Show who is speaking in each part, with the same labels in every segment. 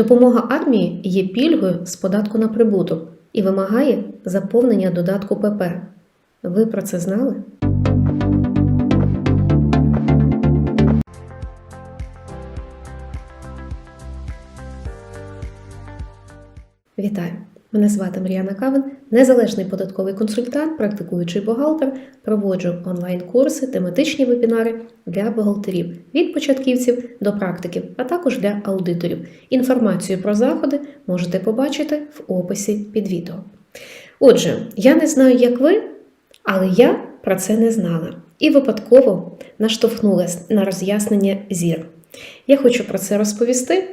Speaker 1: Допомога армії є пільгою з податку на прибуток і вимагає заповнення додатку ПП. Ви про це знали? Вітаю! Мене звати Мар'яна Кавин, незалежний податковий консультант, практикуючий бухгалтер. Проводжу онлайн-курси, тематичні вебінари для бухгалтерів від початківців до практиків, а також для аудиторів. Інформацію про заходи можете побачити в описі під відео. Отже, я не знаю, як ви, але я про це не знала і випадково наштовхнулася на роз'яснення зір. Я хочу про це розповісти,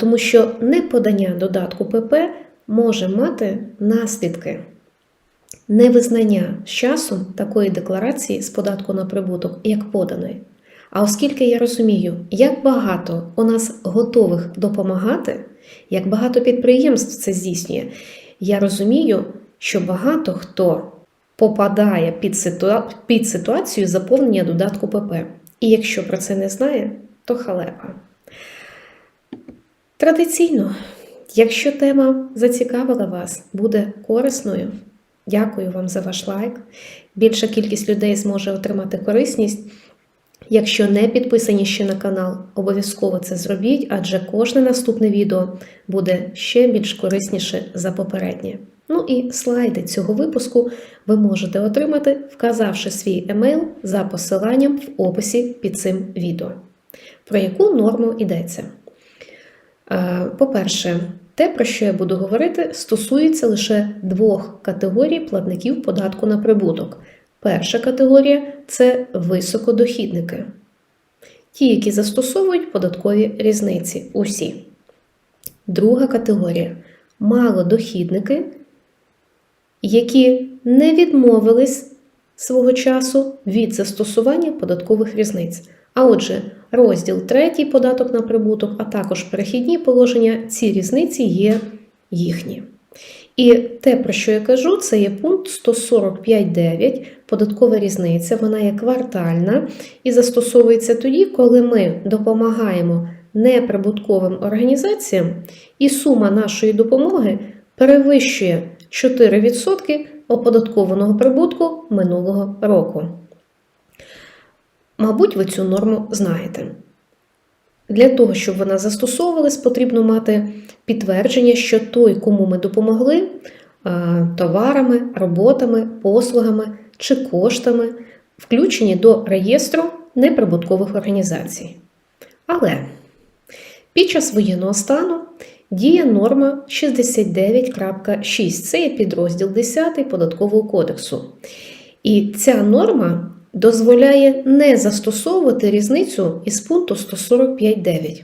Speaker 1: тому що неподання додатку ПП може мати наслідки невизнання з часом такої декларації з податку на прибуток, як поданої. А оскільки я розумію, як багато у нас готових допомагати, як багато підприємств це здійснює, я розумію, що багато хто попадає під, ситуа... під ситуацію заповнення додатку ПП. І якщо про це не знає, то халепа. Традиційно, якщо тема зацікавила вас, буде корисною, дякую вам за ваш лайк. Більша кількість людей зможе отримати корисність. Якщо не підписані ще на канал, обов'язково це зробіть, адже кожне наступне відео буде ще більш корисніше за попереднє. Ну і слайди цього випуску ви можете отримати, вказавши свій емейл за посиланням в описі під цим відео. Про яку норму йдеться? Е, По-перше, те, про що я буду говорити, стосується лише двох категорій платників податку на прибуток. Перша категорія це високодохідники, ті, які застосовують податкові різниці. Усі. Друга категорія малодохідники, які не відмовились свого часу від застосування податкових різниць. А отже, розділ 3 податок на прибуток, а також перехідні положення, ці різниці є їхні. І те, про що я кажу, це є пункт 145.9, податкова різниця, вона є квартальна і застосовується тоді, коли ми допомагаємо неприбутковим організаціям, і сума нашої допомоги перевищує 4% оподаткованого прибутку минулого року. Мабуть, ви цю норму знаєте. Для того, щоб вона застосовувалась, потрібно мати підтвердження, що той, кому ми допомогли, товарами, роботами, послугами чи коштами, включені до реєстру неприбуткових організацій. Але під час воєнного стану діє норма 69.6, це є підрозділ 10 Податкового кодексу. І ця норма дозволяє не застосовувати різницю із пункту 145.9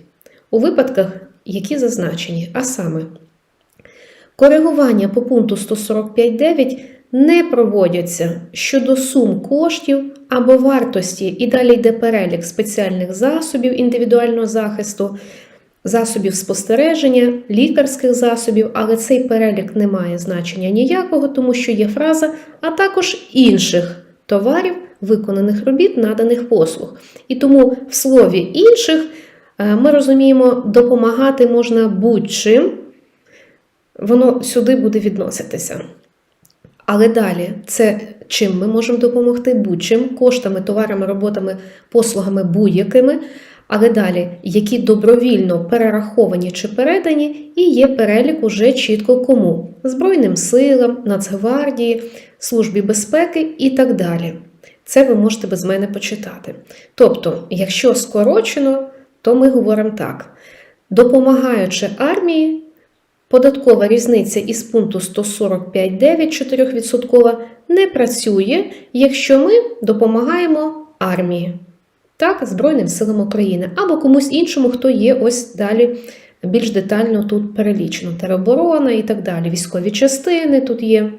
Speaker 1: у випадках, які зазначені, а саме, коригування по пункту 145.9 не проводяться щодо сум коштів або вартості, і далі йде перелік спеціальних засобів індивідуального захисту, засобів спостереження, лікарських засобів, але цей перелік не має значення ніякого, тому що є фраза, а також інших товарів виконаних робіт, наданих послуг. І тому в слові інших е, ми розуміємо, допомагати можна будь-чим, воно сюди буде відноситися. Але далі, це чим ми можемо допомогти будь-чим, коштами, товарами, роботами, послугами будь-якими. Але далі, які добровільно перераховані чи передані, і є перелік уже чітко кому: Збройним силам, Нацгвардії, Службі безпеки і так далі. Це ви можете без мене почитати. Тобто, якщо скорочено, то ми говоримо так: допомагаючи армії, податкова різниця із пункту 145,9 4% не працює, якщо ми допомагаємо армії, так, Збройним силам України або комусь іншому, хто є ось далі. Більш детально тут перелічено тероборона і так далі. Військові частини тут є.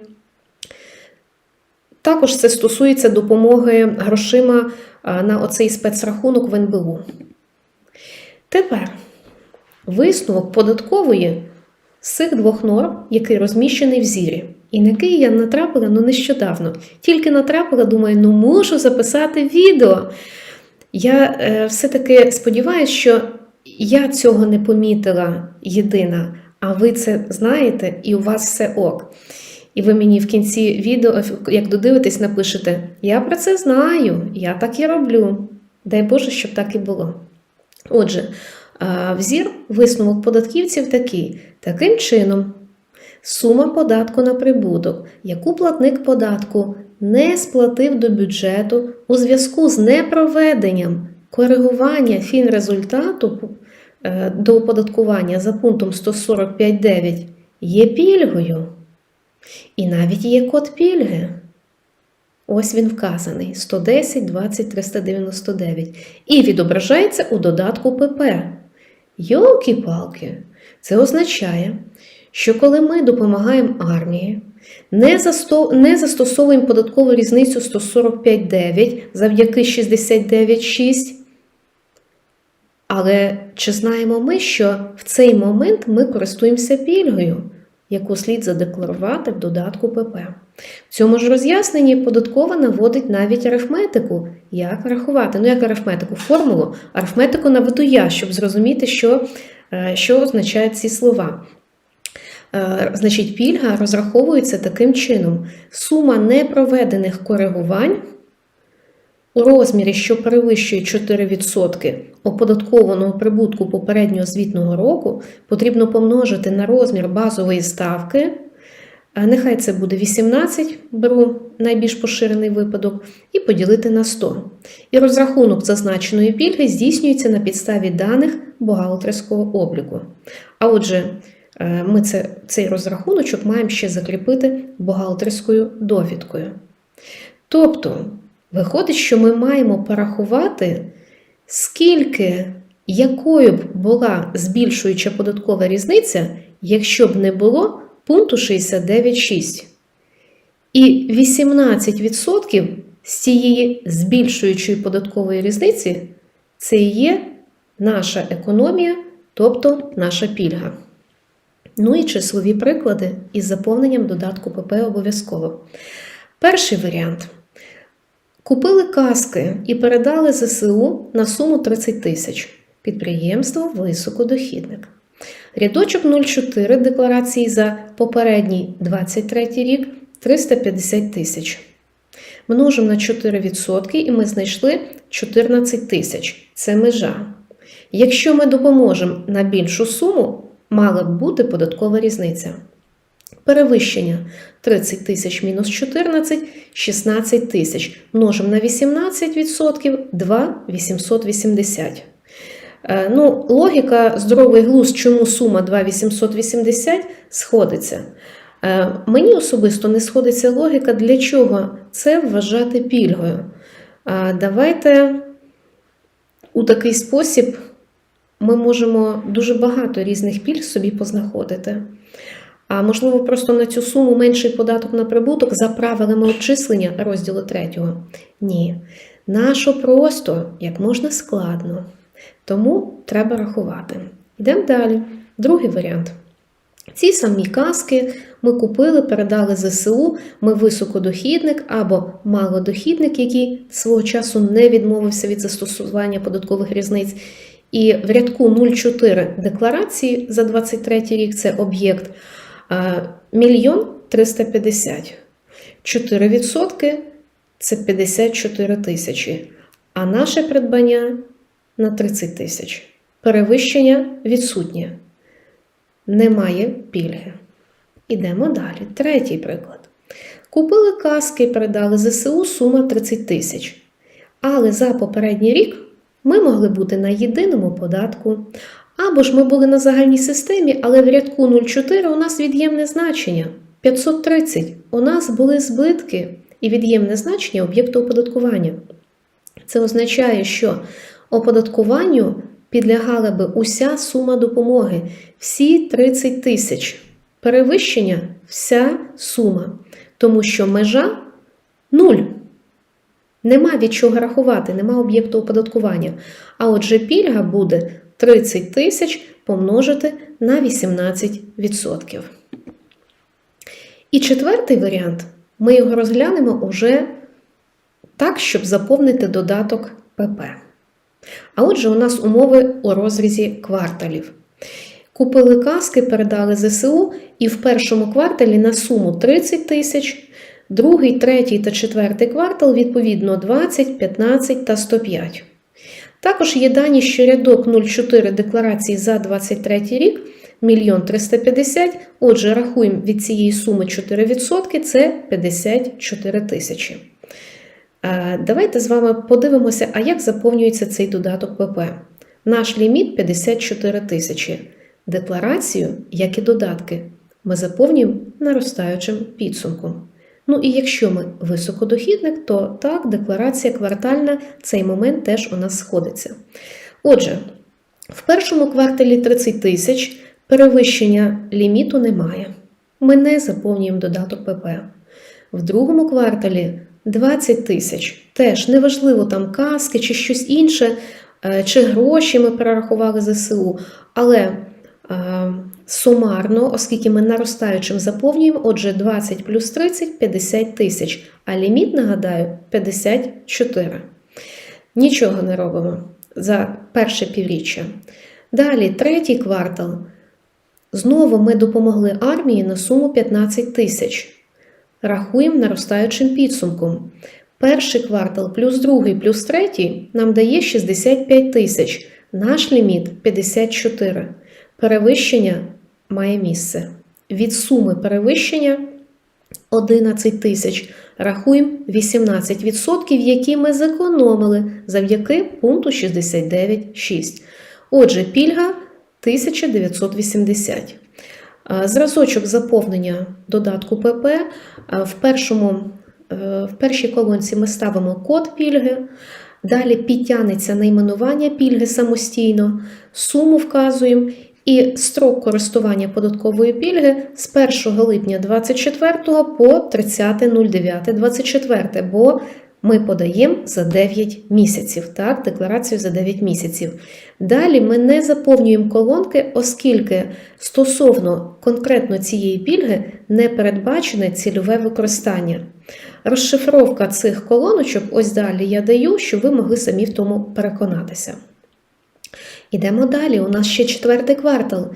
Speaker 1: Також це стосується допомоги грошима на оцей спецрахунок в НБУ. Тепер висновок податкової з цих двох норм, який розміщений в зірі, і на який я натрапила ну, нещодавно. Тільки натрапила, думаю, ну можу записати відео. Я е, все-таки сподіваюся, що я цього не помітила єдина, а ви це знаєте, і у вас все ок. І ви мені в кінці відео, як додивитесь, напишете: Я про це знаю, я так і роблю. Дай Боже, щоб так і було. Отже, взір висновок податківців такий: таким чином, сума податку на прибуток, яку платник податку не сплатив до бюджету у зв'язку з непроведенням коригування фінрезультату е, до оподаткування за пунктом 145.9 є пільгою. І навіть є код пільги. Ось він вказаний 110 20 399 і відображається у додатку ПП. Йолки-палки, це означає, що коли ми допомагаємо армії, не, засто... не застосовуємо податкову різницю 145,9 завдяки 69,6. Але чи знаємо ми, що в цей момент ми користуємося пільгою, яку слід задекларувати в додатку ПП? В цьому ж роз'ясненні податкова наводить навіть арифметику, як рахувати. Ну, як арифметику, формулу, арифметику наведу я, щоб зрозуміти, що, е, що означають ці слова. Е, Значить, пільга розраховується таким чином: сума непроведених коригувань у розмірі, що перевищує 4% оподаткованого прибутку попереднього звітного року, потрібно помножити на розмір базової ставки. е, Нехай це буде 18, беру найбільш поширений випадок, і поділити на 100. І розрахунок зазначеної пільги здійснюється на підставі даних бухгалтерського обліку. А отже, ми це, цей розрахуночок маємо ще закріпити бухгалтерською довідкою. Тобто, виходить, що ми маємо порахувати, скільки, якою б була збільшуюча податкова різниця, якщо б не було пункту 69.6. І 18% з цієї збільшуючої податкової різниці це і є наша економія, тобто наша пільга. Ну і числові приклади із заповненням додатку ПП обов'язково. Перший варіант. Купили каски і передали ЗСУ на суму 30 тисяч. Підприємство високодохідник. Рядочок 04 декларації за попередній 23 рік 350 тисяч. Множимо на 4% і ми знайшли 14 тисяч. Це межа. Якщо ми допоможемо на більшу суму, мала б бути податкова різниця. Перевищення 30 тисяч мінус 14 16 тисяч. Множимо на 18%, 2 880. Е, Ну, логіка здоровий глузд, чому сума 2,880 сходиться. Е, Мені особисто не сходиться логіка, для чого це вважати пільгою. Е, Давайте у такий спосіб ми можемо дуже багато різних пільг собі познаходити. А можливо, просто на цю суму менший податок на прибуток за правилами обчислення розділу 3. Ні. Нащо просто як можна складно. Тому треба рахувати. Йдемо далі. Другий варіант. Ці самі каски ми купили, передали ЗСУ, ми високодохідник або малодохідник, який свого часу не відмовився від застосування податкових різниць. І в рядку 04 декларації за 23 рік це об'єкт мільйон 350. 4% це 54 тисячі. А наше придбання на 30 тисяч. Перевищення відсутнє. Немає пільги. Ідемо далі. Третій приклад. Купили каски передали ЗСУ сума 30 тисяч. Але за попередній рік ми могли бути на єдиному податку. Або ж ми були на загальній системі, але в рядку 04 у нас від'ємне значення 530. У нас були збитки і від'ємне значення об'єкту оподаткування. Це означає, що оподаткуванню підлягала би уся сума допомоги, всі 30 тисяч. Перевищення вся сума, тому що межа нуль. Нема від чого рахувати, нема об'єкту оподаткування. А отже, пільга буде 30 тисяч помножити на 18%. І четвертий варіант ми його розглянемо уже так, щоб заповнити додаток ПП. А отже, у нас умови у розрізі кварталів. Купили каски, передали ЗСУ, і в першому кварталі на суму 30 тисяч, другий, третій та четвертий квартал відповідно 20, 15 та 105. Також є дані, що рядок 04 декларації за 23 рік 1 350, отже, рахуємо від цієї суми 4%, це 54 тисячі. Е, Давайте з вами подивимося, а як заповнюється цей додаток ПП. Наш ліміт 54 тисячі. Декларацію, як і додатки, ми заповнюємо наростаючим підсумком. Ну і якщо ми високодохідник, то так, декларація квартальна цей момент теж у нас сходиться. Отже, в першому кварталі 30 тисяч перевищення ліміту немає. Ми не заповнюємо додаток ПП. В другому кварталі 20 тисяч. Теж неважливо там каски чи щось інше, е, чи гроші ми перерахували ЗСУ, але е, сумарно, оскільки ми наростаючим заповнюємо, отже, 20 плюс 30 50 тисяч, а ліміт, нагадаю, 54. Нічого не робимо за перше півріччя. Далі, третій квартал. Знову ми допомогли армії на суму 15 тисяч. Рахуємо наростаючим підсумком. Перший квартал плюс другий плюс третій нам дає 65 тисяч. Наш ліміт 54. Перевищення має місце. Від суми перевищення 11 тисяч. Рахуємо 18%, які ми зекономили завдяки пункту 69.6. Отже, пільга 1980. Е, Зразочок заповнення додатку ПП. В, першому, е, в першій колонці ми ставимо код пільги. Далі підтягнеться найменування пільги самостійно, суму вказуємо і строк користування податкової пільги з 1 липня 24 по 30.09.24, бо ми подаємо за 9 місяців, так, декларацію за 9 місяців. Далі ми не заповнюємо колонки, оскільки стосовно конкретно цієї пільги не передбачене цільове використання. Розшифровка цих колоночок, ось далі я даю, щоб ви могли самі в тому переконатися. Ідемо далі. У нас ще четвертий квартал.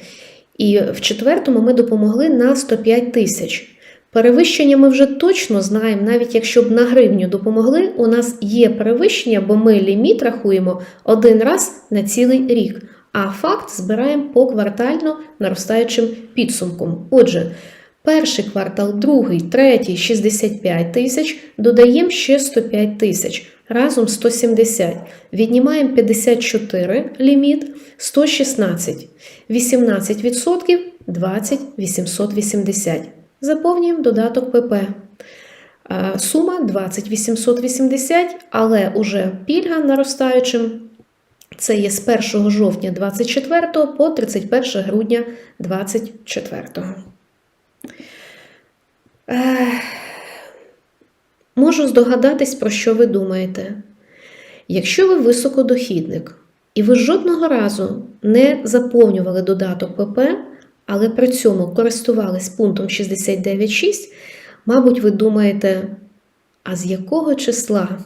Speaker 1: І в четвертому ми допомогли на 105 тисяч. Перевищення ми вже точно знаємо, навіть якщо б на гривню допомогли, у нас є перевищення, бо ми ліміт рахуємо один раз на цілий рік, а факт збираємо поквартально наростаючим підсумком. Отже, перший квартал, другий, третій 65 тисяч, додаємо ще 105 тисяч, разом 170. Віднімаємо 54 ліміт, 116, 18% 20 880. Заповнюємо додаток ПП. Е, Сума 20 880, але уже пільга наростаючим. Це є з 1 жовтня 24 по 31 грудня 24. Можу здогадатись, про що ви думаєте. Якщо ви високодохідник і ви жодного разу не заповнювали додаток ПП, але при цьому користувались пунктом 69.6, мабуть, ви думаєте, а з якого числа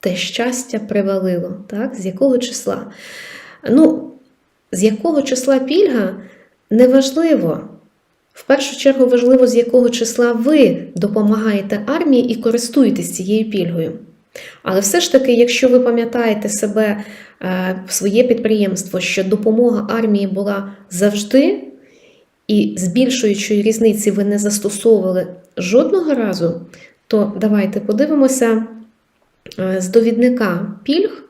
Speaker 1: те щастя привалило? Так? З якого числа? Ну, з якого числа пільга неважливо. В першу чергу важливо, з якого числа ви допомагаєте армії і користуєтесь цією пільгою. Але все ж таки, якщо ви пам'ятаєте себе е, своє підприємство, що допомога армії була завжди, і з більшої різниці ви не застосовували жодного разу, то давайте подивимося е, з довідника пільг.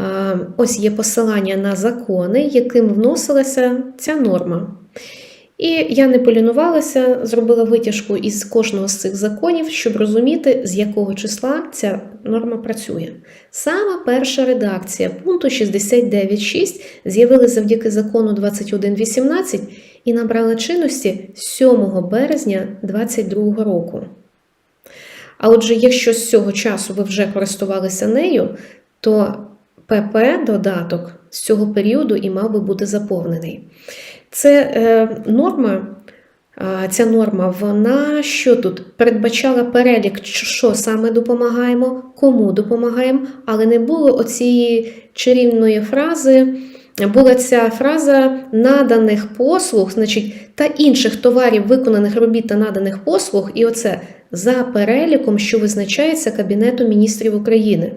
Speaker 1: Е, Ось є посилання на закони, яким вносилася ця норма. І я не полінувалася, зробила витяжку із кожного з цих законів, щоб розуміти, з якого числа ця норма працює. Саме перша редакція пункту 69.6 з'явилася завдяки закону 21.18 і набрала чинності 7 березня 2022 року. А отже, якщо з цього часу ви вже користувалися нею, то ПП додаток з цього періоду і мав би бути заповнений. Це е, норма ця норма, вона що тут передбачала перелік, що саме допомагаємо, кому допомагаємо, але не було оцієї чарівної фрази. Була ця фраза наданих послуг, значить, та інших товарів, виконаних робіт та наданих послуг, і оце за переліком, що визначається Кабінетом міністрів України.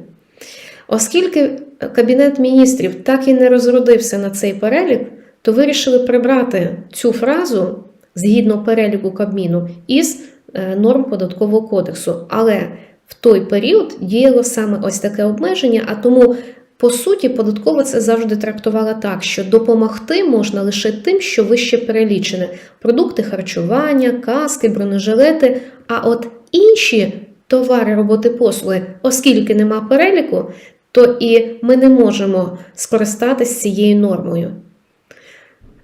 Speaker 1: Оскільки Кабінет міністрів так і не розродився на цей перелік, то вирішили прибрати цю фразу згідно переліку Кабміну із е, норм податкового кодексу. Але в той період діяло саме ось таке обмеження, а тому, по суті, податкова це завжди трактувала так, що допомогти можна лише тим, що вище перелічене: продукти харчування, каски, бронежилети. А от інші товари, роботи, послуги, оскільки нема переліку, то і ми не можемо скористатися цією нормою.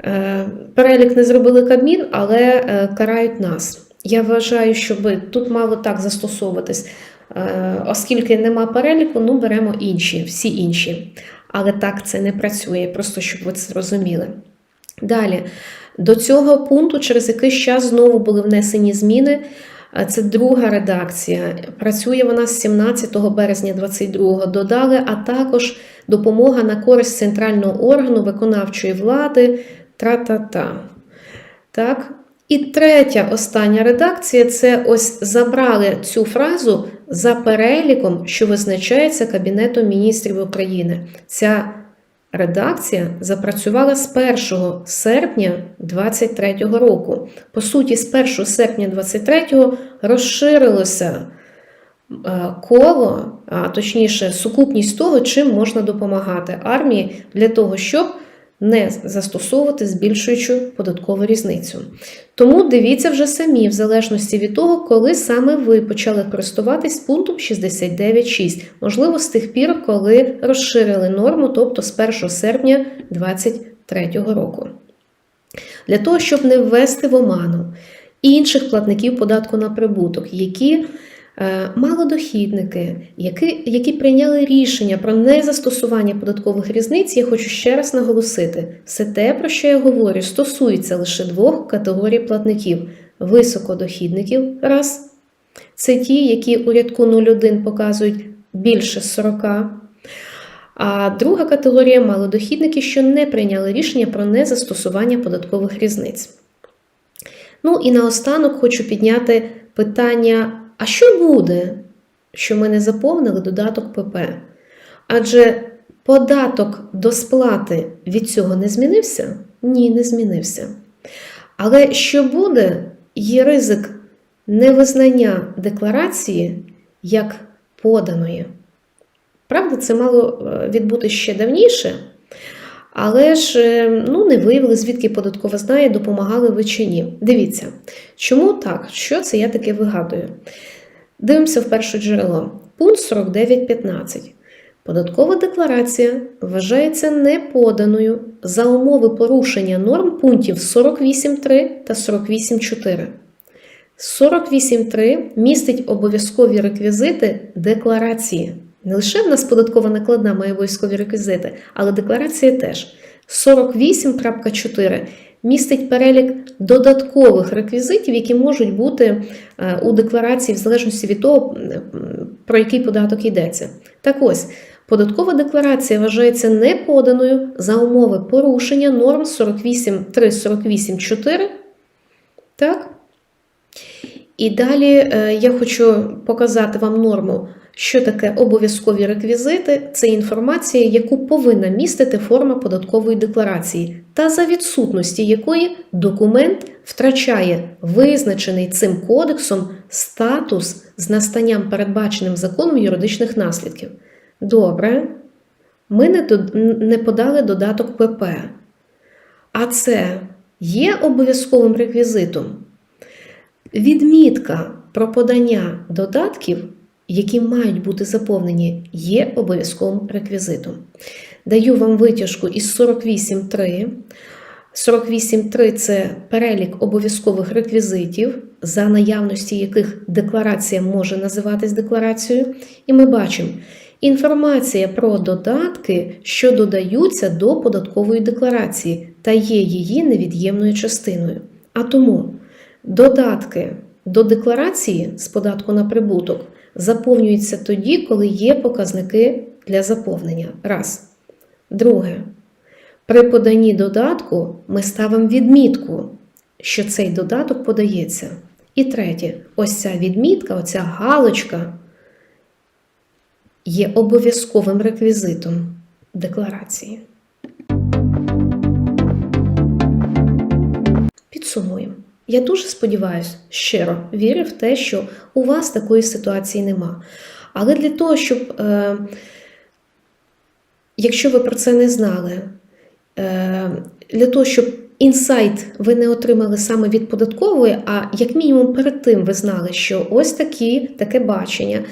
Speaker 1: Е, Перелік не зробили Кабмін, але е, карають нас. Я вважаю, щоб тут мало так застосовуватись. Е, Оскільки нема переліку, ну беремо інші, всі інші. Але так це не працює, просто щоб ви це зрозуміли. Далі, до цього пункту через якийсь час знову були внесені зміни. Це друга редакція. Працює вона з 17 березня 22-го. додали, а також допомога на користь центрального органу виконавчої влади. Тра-та-та. Так. І третя остання редакція це ось забрали цю фразу за переліком, що визначається Кабінетом міністрів України. Ця редакція запрацювала з 1 серпня 2023 року. По суті, з 1 серпня 2023 розширилося е, коло, а точніше, сукупність того, чим можна допомагати армії для того, щоб не застосовувати збільшуючу податкову різницю. Тому дивіться вже самі, в залежності від того, коли саме ви почали користуватись пунктом 69.6. Можливо, з тих пір, коли розширили норму, тобто з 1 серпня 2023 року. Для того, щоб не ввести в оману інших платників податку на прибуток, які Малодохідники, які, які прийняли рішення про незастосування податкових різниць, я хочу ще раз наголосити: все те, про що я говорю, стосується лише двох категорій платників: високодохідників, раз, це ті, які у рядку 01 показують більше 40. А друга категорія малодохідники, що не прийняли рішення про незастосування податкових різниць. Ну і наостанок хочу підняти питання. А що буде, що ми не заповнили додаток ПП? Адже податок до сплати від цього не змінився? Ні, не змінився. Але що буде, є ризик невизнання декларації як поданої. Правда, це мало е, відбути ще давніше, але ж е, ну, не виявили, звідки податкова знає, допомагали ви чи ні. Дивіться, чому так? Що це я таке вигадую? Дивимося в перше джерело. Пункт 49.15. Податкова декларація вважається неподаною за умови порушення норм пунктів 48.3 та 48.4. 48.3 містить обов'язкові реквізити декларації. Не лише в нас податкова накладна має обов'язкові реквізити, але декларація теж. 48.4 містить перелік додаткових реквізитів, які можуть бути е, у декларації в залежності від того, про який податок йдеться. Так ось, податкова декларація вважається неподаною за умови порушення норм 48.3-48.4. Так? І далі е, я хочу показати вам норму що таке обов'язкові реквізити? Це інформація, яку повинна містити форма податкової декларації, та за відсутності якої документ втрачає визначений цим кодексом статус з настанням передбаченим законом юридичних наслідків. Добре, ми не, подали додаток ПП. А це є обов'язковим реквізитом. Відмітка про подання додатків які мають бути заповнені, є обов'язковим реквізитом. Даю вам витяжку із 48.3. 48.3 це перелік обов'язкових реквізитів, за наявності яких декларація може називатись декларацією. І ми бачимо інформація про додатки, що додаються до податкової декларації, та є її невід'ємною частиною. А тому Додатки до декларації з податку на прибуток заповнюються тоді, коли є показники для заповнення. Раз. Друге. При поданні додатку ми ставимо відмітку, що цей додаток подається. І третє, ось ця відмітка, оця галочка є обов'язковим реквізитом декларації. Підсумуємо. Я дуже сподіваюся, щиро вірю в те, що у вас такої ситуації нема. Але для того, щоб, е, якщо ви про це не знали, е, для того, щоб інсайт ви не отримали саме від податкової, а як мінімум перед тим ви знали, що ось такі, таке бачення,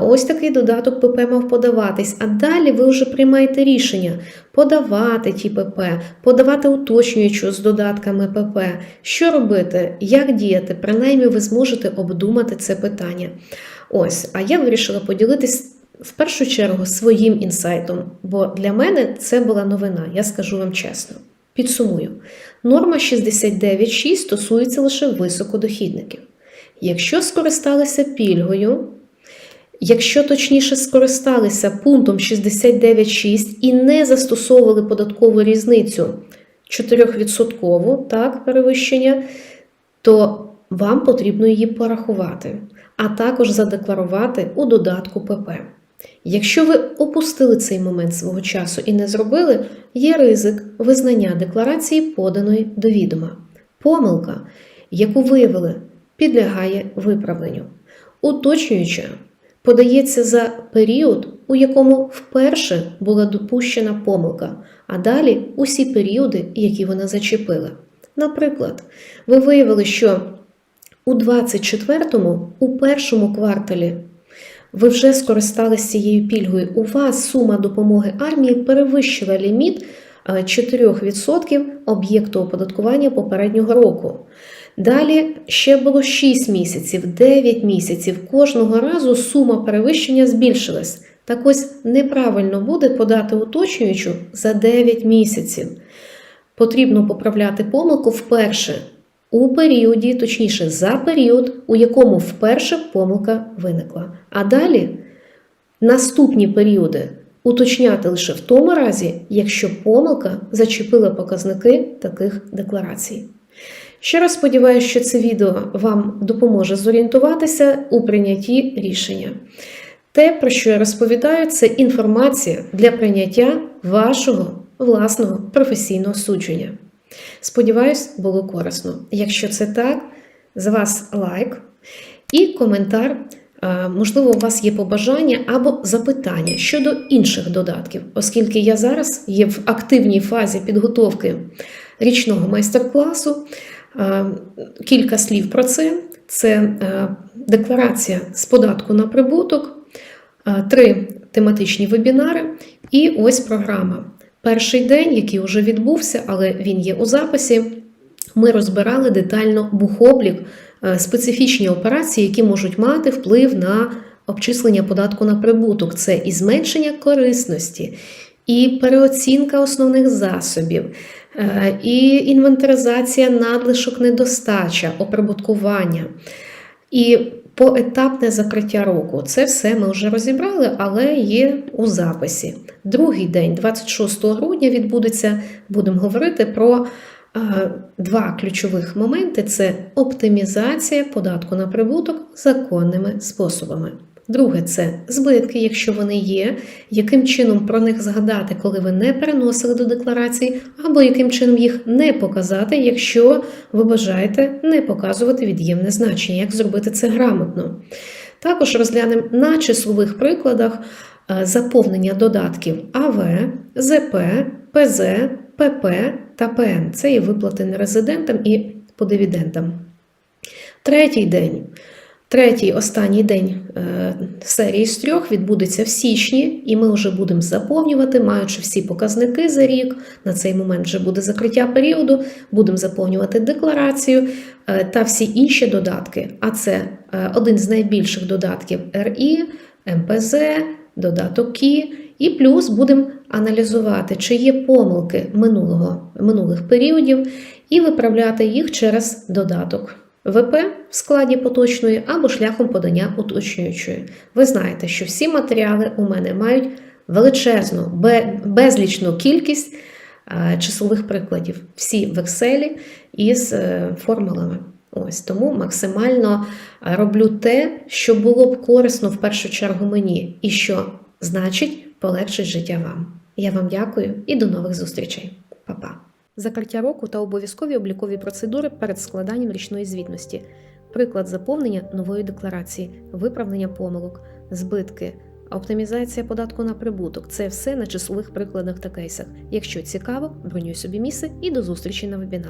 Speaker 1: ось такий додаток ПП мав подаватись. А далі ви вже приймаєте рішення подавати ті ПП, подавати уточнюючу з додатками ПП. Що робити, як діяти, принаймні ви зможете обдумати це питання. Ось, а я вирішила поділитись. В першу чергу своїм інсайтом, бо для мене це була новина, я скажу вам чесно. Підсумую, норма 69.6 стосується лише високодохідників. Якщо скористалися пільгою, якщо точніше скористалися пунктом 69.6 і не застосовували податкову різницю 4% так, перевищення, то вам потрібно її порахувати, а також задекларувати у додатку ПП. Якщо ви опустили цей момент свого часу і не зробили, є ризик визнання декларації поданої до відома. Помилка, яку виявили, підлягає виправленню. Уточнююча, подається за період, у якому вперше була допущена помилка, а далі усі періоди, які вона зачепила. Наприклад, ви виявили, що у 24-му, у першому кварталі ви вже скористалися цією пільгою. У вас сума допомоги армії перевищила ліміт 4% об'єкту оподаткування попереднього року. Далі ще було 6 місяців, 9 місяців. Кожного разу сума перевищення збільшилась. Так ось неправильно буде подати уточнюючу за 9 місяців. Потрібно поправляти помилку вперше у періоді, точніше, за період, у якому вперше помилка виникла. А далі наступні періоди уточняти лише в тому разі, якщо помилка зачепила показники таких декларацій. Ще раз сподіваюся, що це відео вам допоможе зорієнтуватися у прийнятті рішення. Те, про що я розповідаю, це інформація для прийняття вашого власного професійного судження. Сподіваюсь, було корисно. Якщо це так, з вас лайк і коментар. Можливо, у вас є побажання або запитання щодо інших додатків, оскільки я зараз є в активній фазі підготовки річного майстер-класу. Кілька слів про це: це декларація з податку на прибуток, три тематичні вебінари і ось програма. Перший день, який вже відбувся, але він є у записі, ми розбирали детально бухоблік, е, специфічні операції, які можуть мати вплив на обчислення податку на прибуток. Це і зменшення корисності, і переоцінка основних засобів, е, і інвентаризація надлишок недостача, оприбуткування. І поетапне закриття року. Це все ми вже розібрали, але є у записі. Другий день, 26 грудня, відбудеться, будемо говорити про два ключових моменти: це оптимізація податку на прибуток законними способами. Друге, це збитки, якщо вони є, яким чином про них згадати, коли ви не переносили до декларації, або яким чином їх не показати, якщо ви бажаєте не показувати від'ємне значення, як зробити це грамотно. Також розглянемо на числових прикладах е, заповнення додатків АВ, ЗП, ПЗ, ПП та ПН. Це є виплати нерезидентам і по дивідендам. Третій день. Третій останній день е, серії з трьох відбудеться в січні, і ми вже будемо заповнювати, маючи всі показники за рік. На цей момент вже буде закриття періоду, будемо заповнювати декларацію е, та всі інші додатки. А це е, один з найбільших додатків РІ, МПЗ, додаток КІ. І плюс будемо аналізувати, чи є помилки минулого, минулих періодів, і виправляти їх через додаток ВП в складі поточної або шляхом подання уточнюючої. Ви знаєте, що всі матеріали у мене мають величезну, безлічну кількість е, числових прикладів. Всі в Excel із е, формулами. Ось тому максимально роблю те, що було б корисно в першу чергу мені, і що значить полегшить життя вам. Я вам дякую і до нових зустрічей. Па-па. Закриття року та обов'язкові облікові процедури перед складанням річної звітності. Приклад заповнення нової декларації, виправлення помилок, збитки, оптимізація податку на прибуток це все на числових прикладах та кейсах. Якщо цікаво, бронюй собі місце і до зустрічі на вебінарі.